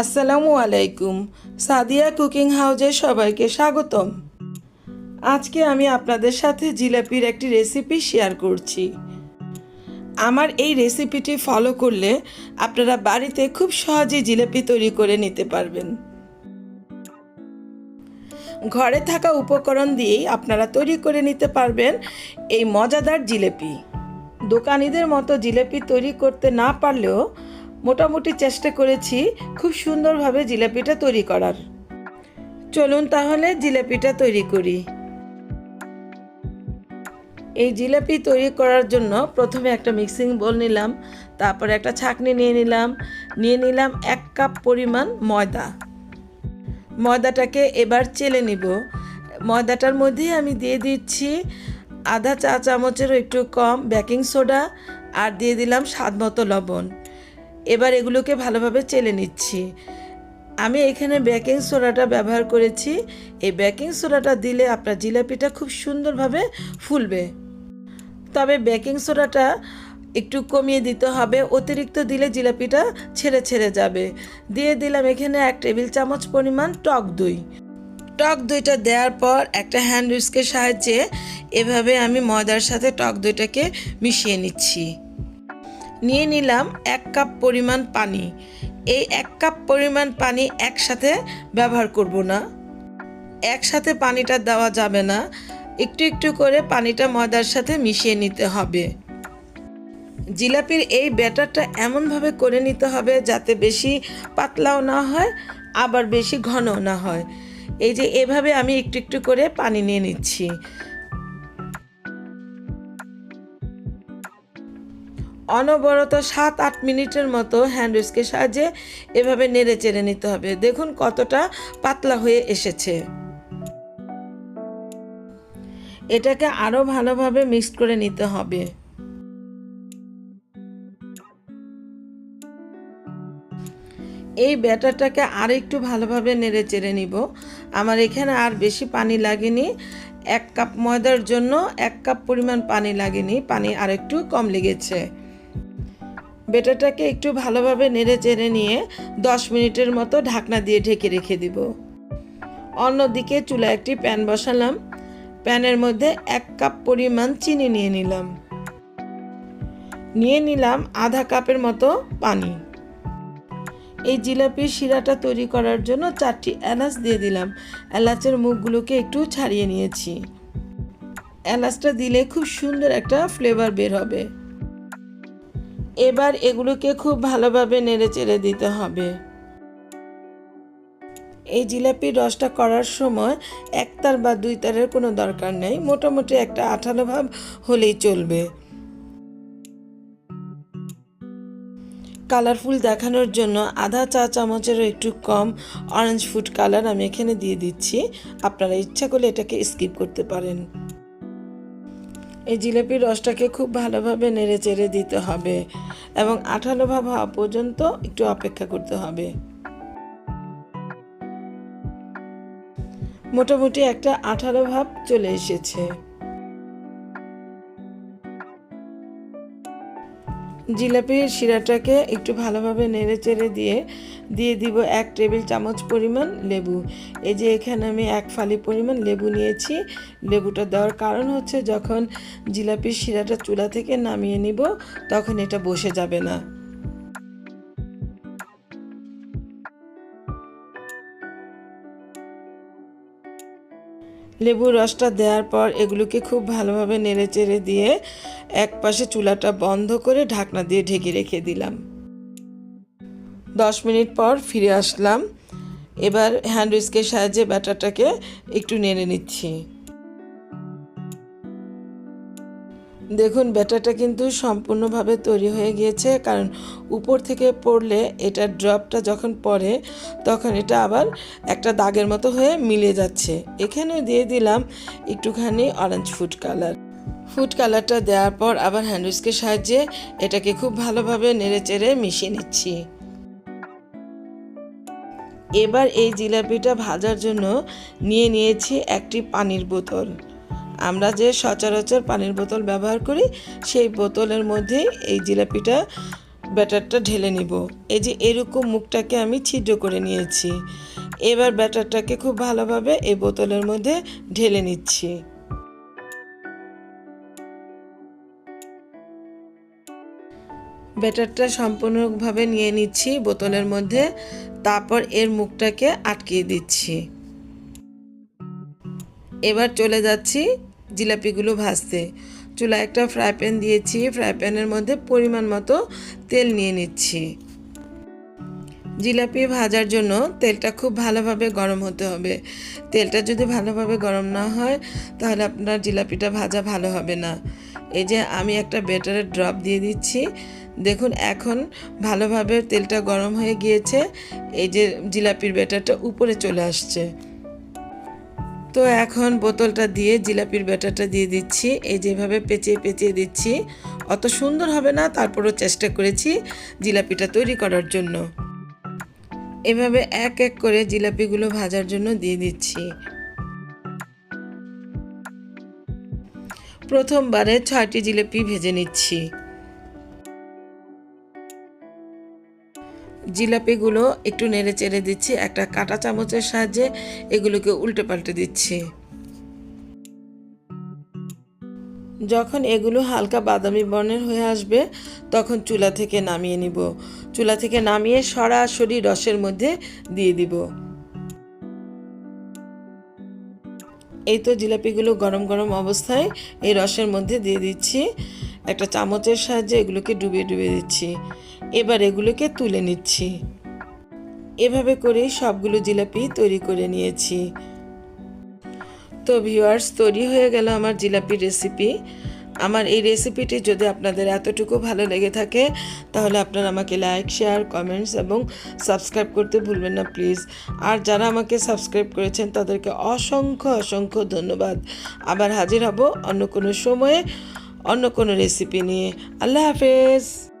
আসসালামু আলাইকুম। সাদিয়া কুকিং হাউজে সবাইকে স্বাগতম। আজকে আমি আপনাদের সাথে জিলাপির একটি রেসিপি শেয়ার করছি। আমার এই রেসিপিটি ফলো করলে আপনারা বাড়িতে খুব সহজেই জিলাপি তৈরি করে নিতে পারবেন। ঘরে থাকা উপকরণ দিয়েই আপনারা তৈরি করে নিতে পারবেন এই মজাদার জিলেপি। দোকানিদের মতো জিলেপি তৈরি করতে না পারলেও মোটামুটি চেষ্টা করেছি খুব সুন্দরভাবে জিলাপিটা তৈরি করার। চলুন তাহলে জিলাপিটা তৈরি করি। এই জিলাপি তৈরি করার জন্য প্রথমে একটা মিক্সিং বোল নিলাম, তারপরে একটা ছাঁকনি নিয়ে নিলাম নিয়ে নিলাম এক কাপ পরিমাণ ময়দা। ময়দাটাকে এবার চেলে নিব। ময়দাটার মধ্যেই আমি দিয়ে দিচ্ছি আধা চা চামচেরও একটু কম বেকিং সোডা আর দিয়ে দিলাম স্বাদ মতো লবণ। এবার এগুলোকে ভালোভাবে চেলে নিচ্ছি। আমি এখানে বেকিং সোডাটা ব্যবহার করেছি। এই বেকিং সোডাটা দিলে আপনার জিলাপিটা খুব সুন্দরভাবে ফুলবে। তবে বেকিং সোডাটা একটু কমিয়ে দিতে হবে। অতিরিক্ত দিলে জিলাপিটা ছেড়ে ছেড়ে যাবে। দিয়ে দিলাম এখানে এক টেবিল চামচ পরিমাণ টক দই। টক দইটা দেওয়ার পর একটা হ্যান্ড উইস্কের সাহায্যে এভাবে আমি ময়দার সাথে টক দইটাকে মিশিয়ে নিচ্ছি। নিয়ে নিলাম এক কাপ পরিমাণ পানি। এই এক কাপ পরিমাণ পানি একসাথে ব্যবহার করব না। একসাথে পানিটা দেওয়া যাবে না। একটু একটু করে পানিটা ময়দার সাথে মিশিয়ে নিতে হবে। জিলাপির এই ব্যাটারটা এমনভাবে করে নিতে হবে যাতে বেশি পাতলাও না হয়, আবার বেশি ঘনও না হয়। এই যে এভাবে আমি একটু একটু করে পানি নিয়ে নিচ্ছি। অনবরত সাত, আট মিনিটের মতো হ্যান্ড উইস্কের সাহায্যে এভাবে নেড়ে চেড়ে নিতে হবে। দেখুন কতটা পাতলা হয়ে এসেছে। এটাকে আরও ভালোভাবে মিক্স করে নিতে হবে। এই ব্যাটারটাকে আর একটু ভালোভাবে নেড়ে চেড়ে নিব। আমার এখানে আর বেশি পানি লাগেনি। এক কাপ ময়দার জন্য এক কাপ পরিমাণ পানি লাগেনি। পানি আর একটু কম লেগেছে। বেটারটাকে একটু ভালোভাবে নেড়ে চেড়ে নিয়ে দশ মিনিটের মতো ঢাকনা দিয়ে ঢেকে রেখে দিব। অন্যদিকে চুলা একটি প্যান বসালাম। প্যানের মধ্যে এক কাপ পরিমাণ চিনি নিয়ে নিলাম। নিয়ে নিলাম আধা কাপের মতো পানি। এই জিলাপির শিরাটা তৈরি করার জন্য চারটি এলাচ দিয়ে দিলাম। এলাচের মুখগুলোকে একটু ছাড়িয়ে নিয়েছি। এলাচটা দিলে খুব সুন্দর একটা ফ্লেভার বের হবে। এবার এগুলোকে খুব ভালোভাবে নেড়ে চেড়ে দিতে হবে। এই জিলাপির রসটা করার সময় এক তার বা দুই তারের কোনো দরকার নেই, মোটামুটি একটা আঠালো ভাব হলেই চলবে। কালারফুল দেখানোর জন্য আধা চা চামচেরও একটু কম অরেঞ্জ ফুড কালার আমি এখানে দিয়ে দিচ্ছি। আপনারা ইচ্ছা করলে এটাকে স্কিপ করতে পারেন। এই জিলেপির রসটাকে খুব ভালোভাবে নেড়ে চেড়ে দিতে হবে এবং আঠালো ভাব হওয়া পর্যন্ত একটু অপেক্ষা করতে হবে। মোটামুটি একটা আঠালো ভাব চলে এসেছে। জিলাপির শিরাটাকে একটু ভালোভাবে নেড়ে চেড়ে দিয়ে দিয়ে দিব এক টেবিল চামচ পরিমাণ লেবু। এই যে এখানে আমি এক ফালি পরিমাণ লেবু নিয়েছি। লেবুটা দেওয়ার কারণ হচ্ছে যখন জিলাপির শিরাটা চুলা থেকে নামিয়ে নিব, তখন এটা বসে যাবে না। লেবুর রসটা দেওয়ার পর এগুলোকে খুব ভালোভাবে নেড়ে চেড়ে দিয়ে এক পাশে চুলাটা বন্ধ করে ঢাকনা দিয়ে ঢেকে রেখে দিলাম। দশ মিনিট পর ফিরে আসলাম। এবার হ্যান্ড রিস্কের সাহায্যে ব্যাটারটাকে একটু নেড়ে নিচ্ছি। দেখুন, ব্যাটারটা কিন্তু সম্পূর্ণভাবে তৈরি হয়ে গিয়েছে, কারণ উপর থেকে পড়লে এটা ড্রপটা যখন পড়ে, তখন এটা আবার একটা দাগের মতো হয়ে মিলে যাচ্ছে। এখানে দিয়ে দিলাম একটুখানি অরেঞ্জ ফুড কালার ফুড কালারটা দেওয়ার পর আবার হ্যান্ডউইচকের সাহায্যে এটাকে খুব ভালোভাবে নেড়ে চেড়ে মিশিয়ে নিচ্ছি। এবার এই জিলাপিটা ভাজার জন্য নিয়ে নিয়েছি একটি পানির বোতল। আমরা যে সচরাচর পানির বোতল ব্যবহার করি, সেই বোতলের মধ্যেই এই জিলাপিটা, ব্যাটারটা ঢেলে নিব। এই যে এরকম মুখটাকে আমি ছিদ্র করে নিয়েছি। এবার ব্যাটারটাকে খুব ভালোভাবে এই বোতলের মধ্যে ঢেলে নিচ্ছি। ব্যাটারটা সম্পূর্ণভাবে নিয়ে নিচ্ছি বোতলের মধ্যে, তারপর এর মুখটাকে আটকিয়ে দিচ্ছি। এবার চলে যাচ্ছি জিলাপিগুলো ভাজতে। চুলা একটা ফ্রাই প্যান দিয়েছি, ফ্রাই প্যানের মধ্যে পরিমাণ মতো তেল নিয়ে নিচ্ছি। জিলাপি ভাজার জন্য তেলটা খুব ভালোভাবে গরম হতে হবে। তেলটা যদি ভালোভাবে গরম না হয়, তাহলে আপনার জিলাপিটা ভাজা ভালো হবে না। এই যে আমি একটা বেটারের ড্রপ দিয়ে দিচ্ছি। দেখুন, এখন ভালোভাবে তেলটা গরম হয়ে গিয়েছে। এই যে জিলাপির বেটারটা উপরে চলে আসছে। তো এখন বোতলটা দিয়ে জিলাপির ব্যাটারটা দিয়ে দিচ্ছি। এই যেভাবে পেঁচিয়ে পেঁচিয়ে দিচ্ছি, অত সুন্দর হবে না, তারপরও চেষ্টা করেছি জিলাপিটা তৈরি করার জন্য। এভাবে এক এক করে জিলাপিগুলো ভাজার জন্য দিয়ে দিচ্ছি। প্রথমবারে ছয়টি জিলাপি ভেজে নিচ্ছি। জিলাপিগুলো একটু নেড়ে চেড়ে দিচ্ছি, একটা কাঁটা চামচের সাহায্যে এগুলোকে উল্টে পাল্টে দিচ্ছি। যখন এগুলো হালকা বাদামি বর্ণের হয়ে আসবে, তখন চুলা থেকে নামিয়ে নিব। চুলা থেকে নামিয়ে সরাসরি রসের মধ্যে দিয়ে দিব। এই তো জিলাপিগুলো গরম গরম অবস্থায় এই রসের মধ্যে দিয়ে দিচ্ছি। একটা চামচের সাহায্যে এগুলোকে ডুবিয়ে ডুবিয়ে দিচ্ছি। এবার এগুলোকে তুলে নিচ্ছি। এভাবে করেই সবগুলো জিলাপি তৈরি করে নিয়েছি। তো ভিউয়ার্স তৈরি হয়ে গেল আমার জিলাপি রেসিপি আমার এই রেসিপিটি যদি আপনাদের এতটুকু ভালো লেগে থাকে, তাহলে আপনারা আমাকে লাইক শেয়ার কমেন্টস এবং সাবস্ক্রাইব করতে ভুলবেন না প্লিজ আর যারা আমাকে সাবস্ক্রাইব করেছেন, তাদেরকে অসংখ্য অসংখ্য ধন্যবাদ। আবার হাজির হব অন্য কোনো সময়ে, অন্য কোনো রেসিপি নিয়ে। আল্লাহ হাফেজ!